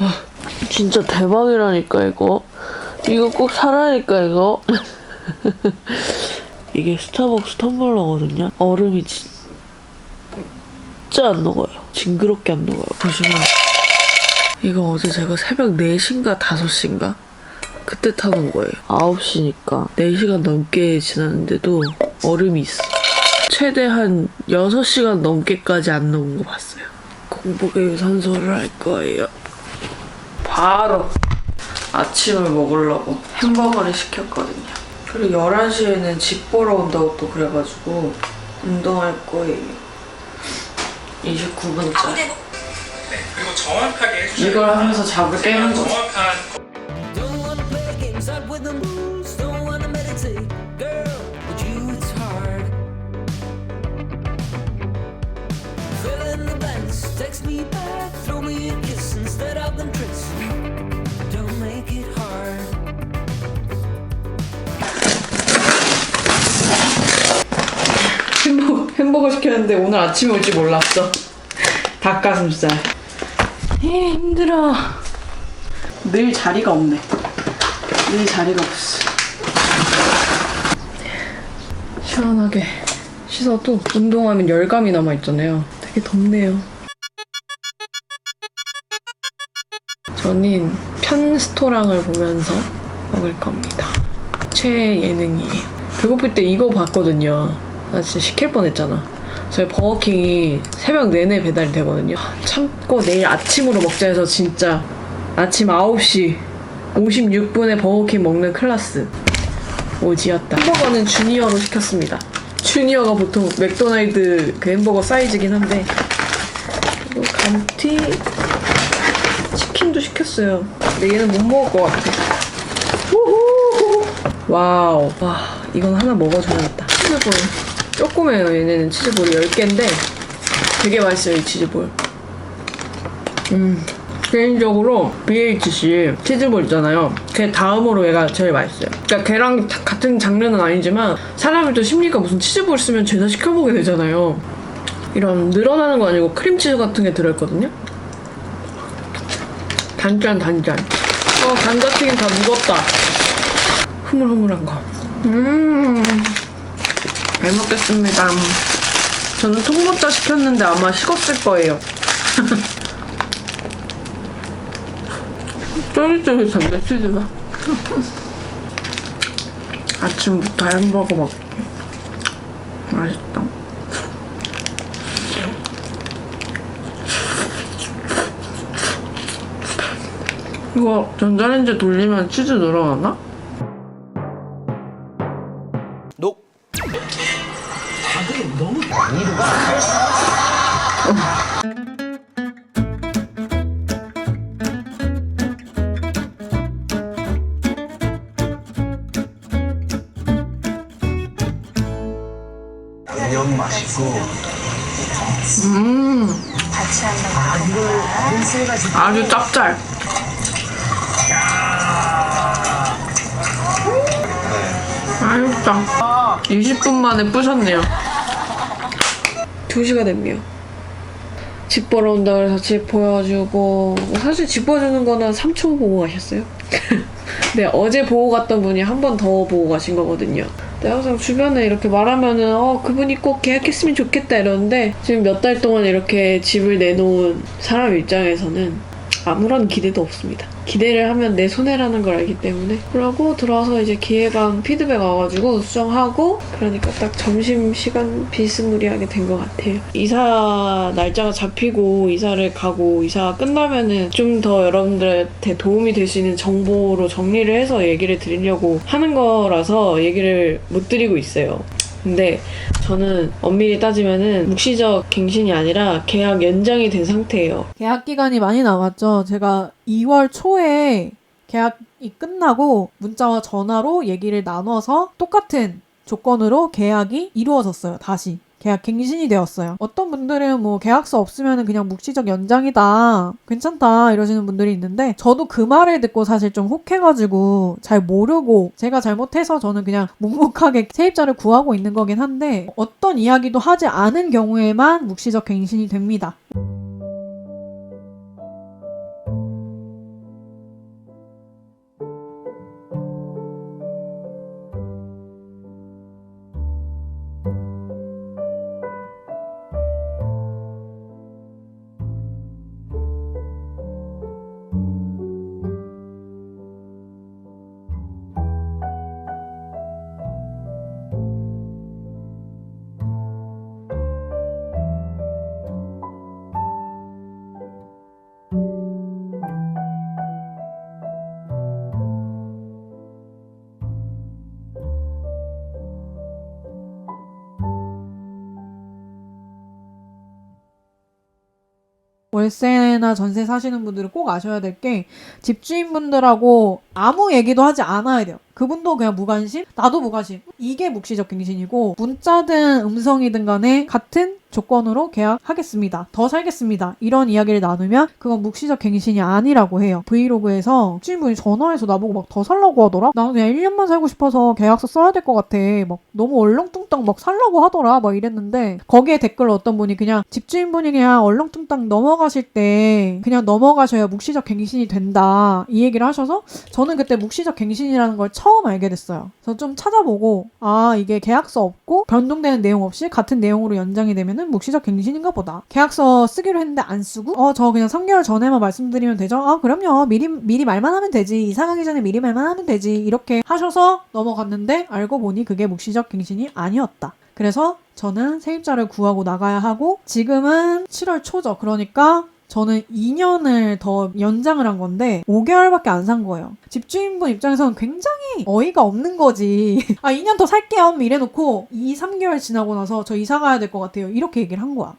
와, 진짜 대박이라니까 이거. 이거 꼭 사라니까 이거. 이게 스타벅스 텀블러거든요. 얼음이 진짜 안 녹아요. 징그럽게 안 녹아요. 보시면 이거 어제 제가 새벽 4시인가 5시인가 그때 타는 거예요. 9시니까 4시간 넘게 지났는데도 얼음이 있어. 최대 한 6시간 넘게까지 안 녹은 거 봤어요. 공복에 유산소를 할 거예요. 바로 아침을 먹으려고 햄버거를 시켰거든요. 그리고 11시에는 집 보러 온다고 또 그래가지고 운동할 거예요. 29분짜리. 그리고 정확하게 해주셔야 이걸 하면서 잡을 깨는 거죠. 시켰는데 오늘 아침에 올지 몰랐어. 닭가슴살. 에 힘들어. 늘 자리가 없네. 늘 자리가 없어. 시원하게 씻어도 운동하면 열감이 남아있잖아요. 되게 덥네요. 저는 편스토랑을 보면서 먹을 겁니다. 최애 예능이에요. 배고플 때 이거 봤거든요. 나 진짜 시킬 뻔했잖아. 저희 버거킹이 새벽 내내 배달이 되거든요. 참고 내일 아침으로 먹자 해서 진짜 아침 9시 56분에 버거킹 먹는 클라스. 오지였다. 햄버거는 주니어로 시켰습니다. 주니어가 보통 맥도날드 그 햄버거 사이즈긴 한데 그리고 감튀 치킨도 시켰어요. 근데 얘는 못 먹을 것 같아. 우후! 와우. 와, 이건 하나 먹어줘야겠다. 조그매요, 얘네는 치즈볼이 10개인데 되게 맛있어요, 이 치즈볼. 음. 개인적으로 BHC 치즈볼 있잖아요. 걔 다음으로 얘가 제일 맛있어요. 그러니까 걔랑 다- 같은 장르는 아니지만 사람이 또 심리가 무슨 치즈볼 쓰면 죄다 시켜보게 되잖아요. 이런 늘어나는 거 아니고 크림치즈 같은 게 들어있거든요. 단짠 단짠. 어 감자튀김 다 묵었다. 흐물흐물한 거. 음. 잘 먹겠습니다. 저는 통모짜 시켰는데 아마 식었을 거예요. 쫄깃쫄깃한데 치즈가. 아침부터 햄버거 먹기. 맛있다. 이거 전자레인지 돌리면 치즈 늘어나나? 아주 짭짤. 맛있다. 20분 만에 부셨네요. 2시가 됐네요. 집 보러 온다 그래서 집 보여주고 뭐 사실 집 보여주는 거는 3초 보고 가셨어요. 네 어제 보고 갔던 분이 한 번 더 보고 가신 거거든요. 근데 항상 주변에 이렇게 말하면은 어 그분이 꼭 계약했으면 좋겠다 이러는데 지금 몇 달 동안 이렇게 집을 내놓은 사람 입장에서는 아무런 기대도 없습니다. 기대를 하면 내 손해라는 걸 알기 때문에 그러고 들어와서 이제 기획안 피드백 와가지고 수정하고 그러니까 딱 점심 시간 비스무리하게 된 것 같아요. 이사 날짜가 잡히고 이사를 가고 이사가 끝나면은 좀 더 여러분들한테 도움이 될 수 있는 정보로 정리를 해서 얘기를 드리려고 하는 거라서 얘기를 못 드리고 있어요. 근데 저는 엄밀히 따지면은 묵시적 갱신이 아니라 계약 연장이 된 상태예요. 계약 기간이 많이 남았죠. 제가 2월 초에 계약이 끝나고 문자와 전화로 얘기를 나눠서 똑같은 조건으로 계약이 이루어졌어요. 다시. 계약 갱신이 되었어요. 어떤 분들은 뭐 계약서 없으면 그냥 묵시적 연장이다. 괜찮다. 이러시는 분들이 있는데 저도 그 말을 듣고 사실 좀 혹해가지고 잘 모르고 제가 잘못해서 저는 그냥 묵묵하게 세입자를 구하고 있는 거긴 한데 어떤 이야기도 하지 않은 경우에만 묵시적 갱신이 됩니다. 월세나 전세 사시는 분들은 꼭 아셔야 될 게 집주인분들하고 아무 얘기도 하지 않아야 돼요. 그분도 그냥 무관심, 나도 무관심. 이게 묵시적 갱신이고 문자든 음성이든 간에 같은 조건으로 계약하겠습니다. 더 살겠습니다. 이런 이야기를 나누면 그건 묵시적 갱신이 아니라고 해요. 브이로그에서 주인분이 전화해서 나보고 막 더 살라고 하더라? 나는 그냥 1년만 살고 싶어서 계약서 써야 될 것 같아. 막 너무 얼렁뚱땅 막 살라고 하더라. 막 이랬는데 거기에 댓글로 어떤 분이 그냥 집주인분이 그냥 얼렁뚱땅 넘어가실 때 그냥 넘어가셔야 묵시적 갱신이 된다. 이 얘기를 하셔서 저는 그때 묵시적 갱신이라는 걸 처음 알게 됐어요. 그래서 좀 찾아보고 아 이게 계약서 없고 변동되는 내용 없이 같은 내용으로 연장이 되면 은 묵시적 갱신인가 보다. 계약서 쓰기로 했는데 안 쓰고 어 저 그냥 3개월 전에만 말씀드리면 되죠. 아 그럼요. 미리 미리 말만 하면 되지. 이사가기 전에 미리 말만 하면 되지. 이렇게 하셔서 넘어갔는데 알고 보니 그게 묵시적 갱신이 아니었다. 그래서 저는 세입자를 구하고 나가야 하고 지금은 7월 초죠. 그러니까 저는 2년을 더 연장을 한 건데 5개월밖에 안 산 거예요. 집주인분 입장에서는 굉장히 어이가 없는 거지. 아 2년 더 살게요. 이래놓고 2, 3개월 지나고 나서 저 이사 가야 될 것 같아요. 이렇게 얘기를 한 거야.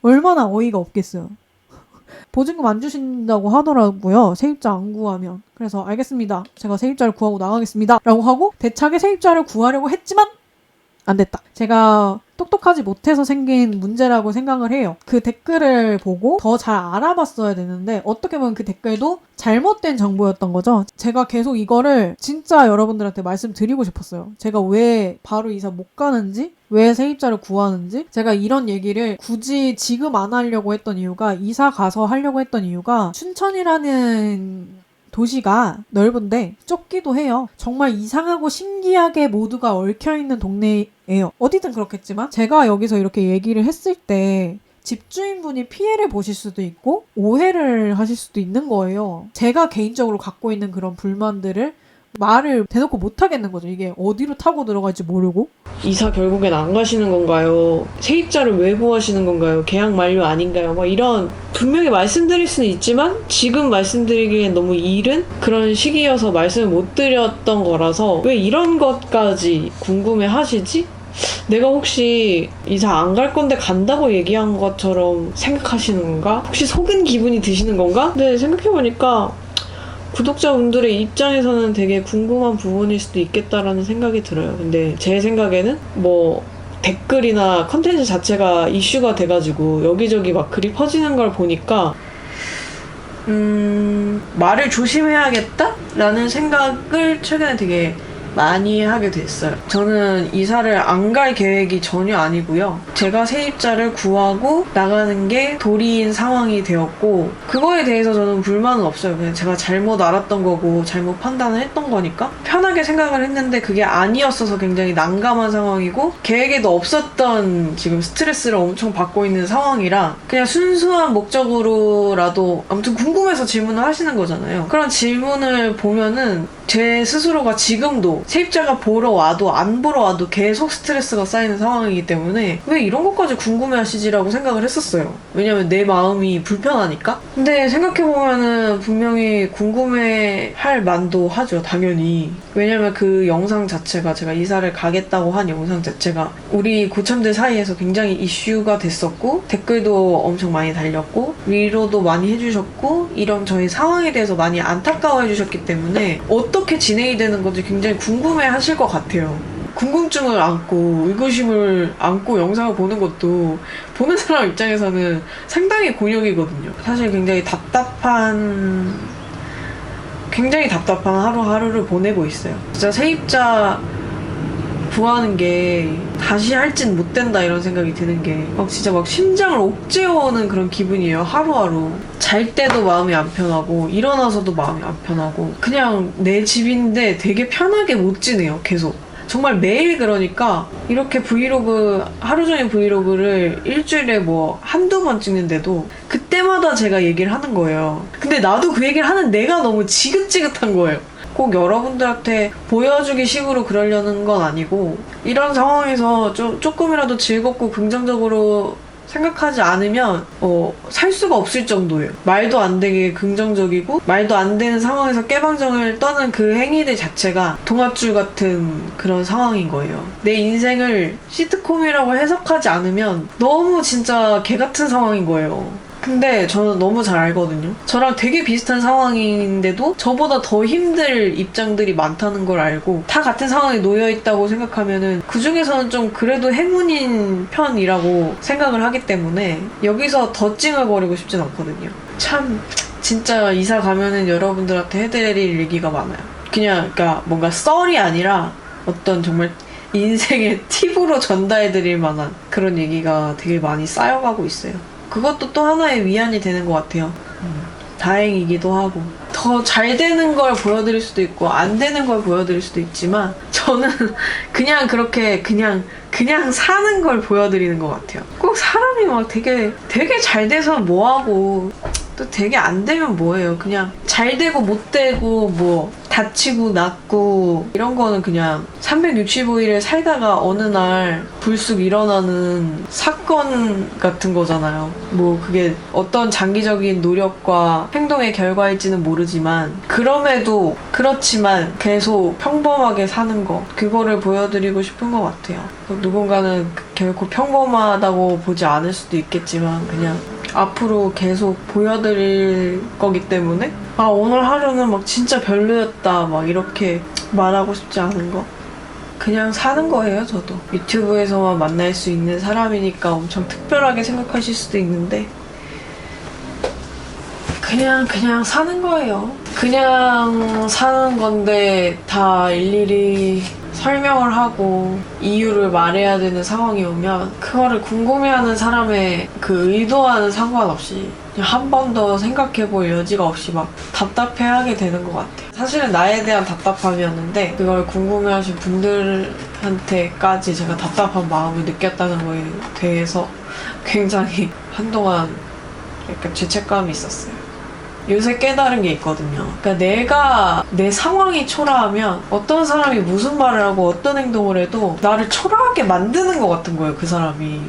얼마나 어이가 없겠어요. 보증금 안 주신다고 하더라고요. 세입자 안 구하면. 그래서 알겠습니다. 제가 세입자를 구하고 나가겠습니다. 라고 하고 대차게 세입자를 구하려고 했지만 안 됐다. 제가 똑똑하지 못해서 생긴 문제라고 생각을 해요. 그 댓글을 보고 더 잘 알아봤어야 되는데 어떻게 보면 그 댓글도 잘못된 정보였던 거죠. 제가 계속 이거를 진짜 여러분들한테 말씀드리고 싶었어요. 제가 왜 바로 이사 못 가는지, 왜 세입자를 구하는지, 제가 이런 얘기를 굳이 지금 안 하려고 했던 이유가 이사 가서 하려고 했던 이유가 춘천이라는 도시가 넓은데 좁기도 해요. 정말 이상하고 신기하게 모두가 얽혀있는 동네예요. 어디든 그렇겠지만 제가 여기서 이렇게 얘기를 했을 때 집주인분이 피해를 보실 수도 있고 오해를 하실 수도 있는 거예요. 제가 개인적으로 갖고 있는 그런 불만들을 말을 대놓고 못 하겠는 거죠. 이게 어디로 타고 들어갈지 모르고. 이사 결국엔 안 가시는 건가요? 세입자를 왜 구하시는 건가요? 계약 만료 아닌가요? 막 이런 분명히 말씀드릴 수는 있지만 지금 말씀드리기엔 너무 이른 그런 시기여서 말씀을 못 드렸던 거라서 왜 이런 것까지 궁금해 하시지? 내가 혹시 이사 안 갈 건데 간다고 얘기한 것처럼 생각하시는 건가? 혹시 속은 기분이 드시는 건가? 근데 생각해보니까 구독자분들의 입장에서는 되게 궁금한 부분일 수도 있겠다라는 생각이 들어요. 근데 제 생각에는 뭐 댓글이나 컨텐츠 자체가 이슈가 돼가지고 여기저기 막 글이 퍼지는 걸 보니까 음 말을 조심해야겠다라는 생각을 최근에 되게 많이 하게 됐어요. 저는 이사를 안 갈 계획이 전혀 아니고요. 제가 세입자를 구하고 나가는 게 도리인 상황이 되었고 그거에 대해서 저는 불만은 없어요. 그냥 제가 잘못 알았던 거고 잘못 판단을 했던 거니까 편하게 생각을 했는데 그게 아니었어서 굉장히 난감한 상황이고 계획에도 없었던 지금 스트레스를 엄청 받고 있는 상황이라 그냥 순수한 목적으로라도 아무튼 궁금해서 질문을 하시는 거잖아요. 그런 질문을 보면은 제 스스로가 지금도 세입자가 보러 와도 안 보러 와도 계속 스트레스가 쌓이는 상황이기 때문에 왜 이런 것까지 궁금해 하시지라고 생각을 했었어요. 왜냐면 내 마음이 불편하니까. 근데 생각해보면은 분명히 궁금해 할 만도 하죠, 당연히. 왜냐면 그 영상 자체가 제가 이사를 가겠다고 한 영상 자체가 우리 고참들 사이에서 굉장히 이슈가 됐었고 댓글도 엄청 많이 달렸고 위로도 많이 해주셨고 이런 저희 상황에 대해서 많이 안타까워 해주셨기 때문에 어 떻게 진행이 되는 건지 굉장히 궁금해 하실 것 같아요. 궁금증을 안고 의구심을 안고 영상을 보는 것도 보는 사람 입장에서는 상당히 곤욕이거든요. 사실 굉장히 답답한 굉장히 답답한 하루하루를 보내고 있어요. 진짜 세입자 구하는 게 다시 할진 못 된다 이런 생각이 드는 게 막 진짜 막 심장을 옥죄어오는 그런 기분이에요 하루하루. 잘 때도 마음이 안 편하고 일어나서도 마음이 안 편하고. 그냥 내 집인데 되게 편하게 못 지내요 계속. 정말 매일 그러니까 이렇게 브이로그 하루 종일 브이로그를 일주일에 뭐 한두 번 찍는데도 그때마다 제가 얘기를 하는 거예요. 근데 나도 그 얘기를 하는 내가 너무 지긋지긋한 거예요 꼭 여러분들한테 보여주기 식으로 그러려는 건 아니고 이런 상황에서 좀 조금이라도 즐겁고 긍정적으로 생각하지 않으면 어, 살 수가 없을 정도예요. 말도 안 되게 긍정적이고 말도 안 되는 상황에서 깨방정을 떠는 그 행위들 자체가 동화줄 같은 그런 상황인 거예요. 내 인생을 시트콤이라고 해석하지 않으면 너무 진짜 개 같은 상황인 거예요. 근데 저는 너무 잘 알거든요. 저랑 되게 비슷한 상황인데도 저보다 더 힘들 입장들이 많다는 걸 알고 다 같은 상황에 놓여 있다고 생각하면은 그 중에서는 좀 그래도 행운인 편이라고 생각을 하기 때문에 여기서 더 찡얼거리고 싶진 않거든요. 참 진짜 이사 가면은 여러분들한테 해드릴 얘기가 많아요. 그냥 그러니까 뭔가 썰이 아니라 어떤 정말 인생의 팁으로 전달해드릴 만한 그런 얘기가 되게 많이 쌓여가고 있어요. 그것도 또 하나의 위안이 되는 것 같아요. 음, 다행이기도 하고. 더 잘 되는 걸 보여드릴 수도 있고, 안 되는 걸 보여드릴 수도 있지만, 저는 그냥 그렇게, 그냥, 그냥 사는 걸 보여드리는 것 같아요. 꼭 사람이 막 되게, 되게 잘 돼서 뭐하고, 또 되게 안 되면 뭐예요. 그냥 잘 되고 못 되고, 뭐, 다치고 낫고, 이런 거는 그냥 365일을 살다가 어느 날 불쑥 일어나는 사건 같은 거잖아요. 뭐, 그게 어떤 장기적인 노력과 행동의 결과일지는 모르지만, 그럼에도 그렇지만 계속 평범하게 사는 거, 그거를 보여드리고 싶은 것 같아요. 누군가는 결코 평범하다고 보지 않을 수도 있겠지만, 그냥 앞으로 계속 보여드릴 거기 때문에? 아 오늘 하루는 막 진짜 별로였다. 막 이렇게 말하고 싶지 않은 거. 그냥 사는 거예요 저도. 유튜브에서만 만날 수 있는 사람이니까 엄청 특별하게 생각하실 수도 있는데. 그냥 그냥 사는 거예요 그냥 사는 건데 다 일일이 설명을 하고 이유를 말해야 되는 상황이 오면 그거를 궁금해하는 사람의 그 의도와는 상관없이 한 번 더 생각해 볼 여지가 없이 막 답답해하게 되는 것 같아요. 사실은 나에 대한 답답함이었는데 그걸 궁금해하신 분들한테까지 제가 답답한 마음을 느꼈다는 거에 대해서 굉장히 한동안 약간 죄책감이 있었어요. 요새 깨달은 게 있거든요. 그러니까 내가 내 상황이 초라하면 어떤 사람이 무슨 말을 하고 어떤 행동을 해도 나를 초라하게 만드는 것 같은 거예요, 그 사람이.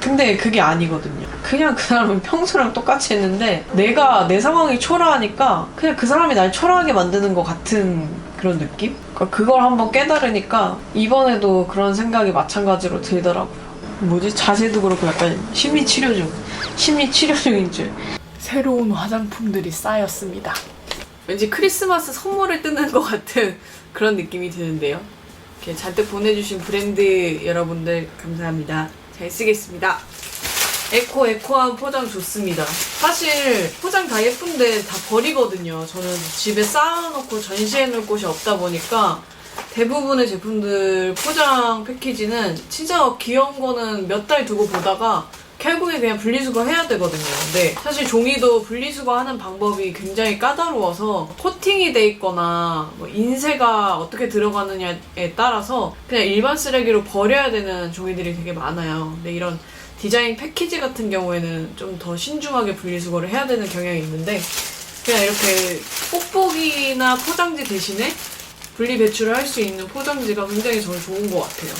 근데 그게 아니거든요. 그냥 그 사람은 평소랑 똑같이 했는데 내가 내 상황이 초라하니까 그냥 그 사람이 날 초라하게 만드는 것 같은 그런 느낌? 그러니까 그걸 한번 깨달으니까 이번에도 그런 생각이 마찬가지로 들더라고요. 뭐지? 자세도 그렇고 약간 심리 치료 중. 심리 치료 중인 줄. 새로운 화장품들이 쌓였습니다. 왠지 크리스마스 선물을 뜯는 것 같은 그런 느낌이 드는데요. 이렇게 잔뜩 보내주신 브랜드 여러분들 감사합니다. 잘 쓰겠습니다. 에코 에코한 포장 좋습니다. 사실 포장 다 예쁜데 다 버리거든요. 저는 집에 쌓아놓고 전시해놓을 곳이 없다 보니까 대부분의 제품들 포장 패키지는 진짜 귀여운 거는 몇 달 두고 보다가 결국에 그냥 분리수거 해야 되거든요. 근데 사실 종이도 분리수거 하는 방법이 굉장히 까다로워서 코팅이 돼 있거나 뭐 인쇄가 어떻게 들어가느냐에 따라서 그냥 일반 쓰레기로 버려야 되는 종이들이 되게 많아요. 근데 이런 디자인 패키지 같은 경우에는 좀 더 신중하게 분리수거를 해야 되는 경향이 있는데 그냥 이렇게 뽁뽁이나 포장지 대신에 분리 배출을 할 수 있는 포장지가 굉장히 저는 좋은 것 같아요.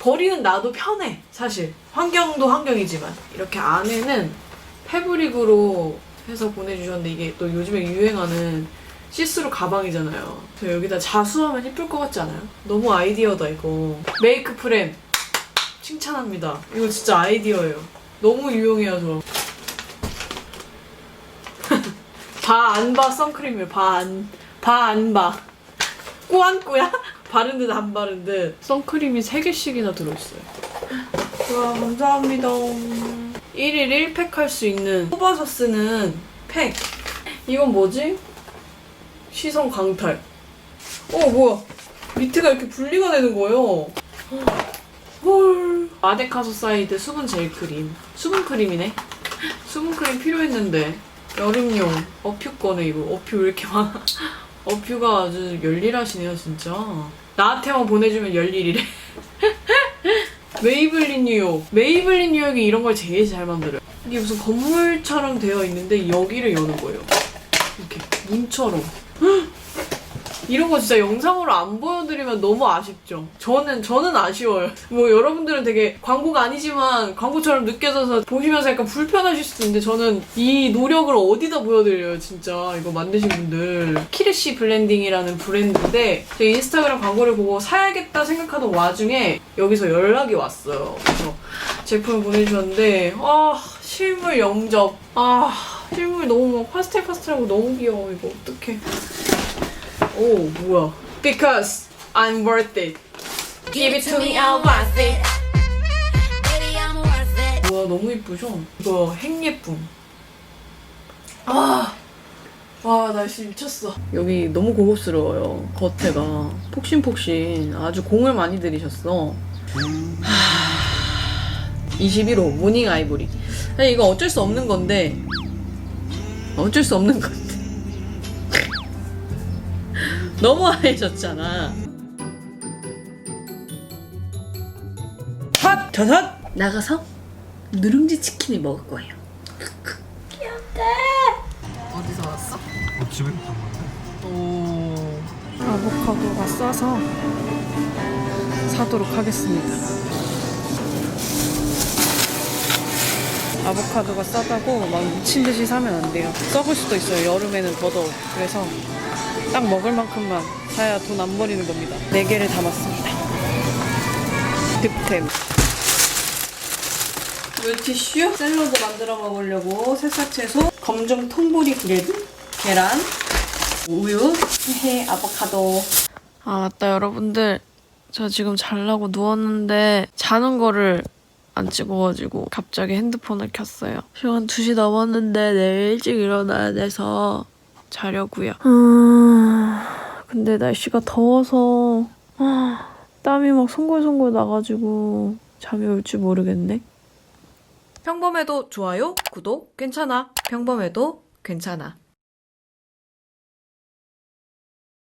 버리는 나도 편해 사실. 환경도 환경이지만. 이렇게 안에는 패브릭으로 해서 보내주셨는데 이게 또 요즘에 유행하는 시스루 가방이잖아요. 저 여기다 자수하면 예쁠 것 같지 않아요? 너무 아이디어다 이거. 메이크 프렘 칭찬합니다. 이거 진짜 아이디어예요. 너무 유용해요 저봐안봐 선크림이에요 봐안봐 안봐 꾸안꾸야? 바른 듯 안 바른 듯. 선크림이 3개씩이나 들어있어요. 와 감사합니다. 1일 1팩 할 수 있는 뽑아서 쓰는 팩. 이건 뭐지? 시선 강탈. 어 뭐야? 밑에가 이렇게 분리가 되는 거예요. 헐. 아데카소사이드 수분 젤 크림. 수분 크림이네. 수분 크림 필요했는데. 여름용 어퓨 거네 이거. 어퓨 왜 이렇게 많아? 어퓨가 아주 열일하시네요 진짜 나한테만 보내주면 열일이래. 메이블린 뉴욕. 메이블린 뉴욕이 이런 걸 제일 잘 만들어요. 이게 무슨 건물처럼 되어 있는데 여기를 여는 거예요. 이렇게 문처럼 이런 거 진짜 영상으로 안 보여드리면 너무 아쉽죠. 저는 저는 아쉬워요. 뭐 여러분들은 되게 광고가 아니지만 광고처럼 느껴져서 보시면서 약간 불편하실 수도 있는데 저는 이 노력을 어디다 보여드려요, 진짜 이거 만드신 분들. 키르시 블렌딩이라는 브랜드인데 제 인스타그램 광고를 보고 사야겠다 생각하던 와중에 여기서 연락이 왔어요. 그래서 제품을 보내주셨는데 아 실물 영접. 아, 실물 너무 막 파스텔 파스텔하고 너무 귀여워. 이거 어떡해. 오, 뭐야. Because I'm worth it. Give it to me, I'm worth it. Baby, I'm worth it. 와, 너무 이쁘죠? 이거 행예쁨. 아! 와, 날씨 미쳤어. 여기 너무 고급스러워요. 겉에가. 폭신폭신. 아주 공을 많이 들이셨어. 21호 모닝 아이보리. 이거 어쩔 수 없는 건데 어쩔 수 없는 건데 너무 하얘졌잖아. 헛! 저섯! 나가서 누룽지 치킨을 먹을 거예요. 어디서 왔어? 어, 집에 갔던 건데? 오. 아보카도가 싸서 사도록 하겠습니다. 아보카도가 싸다고 막 미친 듯이 사면 안 돼요. 썩을 수도 있어요. 여름에는 더더욱. 그래서 딱 먹을 만큼만 사야 돈 안 버리는 겁니다. 4개를 담았습니다. 득템. 물티슈, 샐러드 만들어 먹으려고 새싹 채소, 검정 통보리 브레드, 계란, 우유, 해, 아보카도. 아 맞다 여러분들 저 지금 잘라고 누웠는데 자는 거를 안 찍어가지고 갑자기 핸드폰을 켰어요. 시간 2시 넘었는데 내일 일찍 일어나야 돼서 자려고요. 음, 근데 날씨가 더워서 아, 땀이 막 송골송골 나가지고 잠이 올줄 모르겠네. 평범해도 좋아요, 구독, 괜찮아. 평범해도 괜찮아.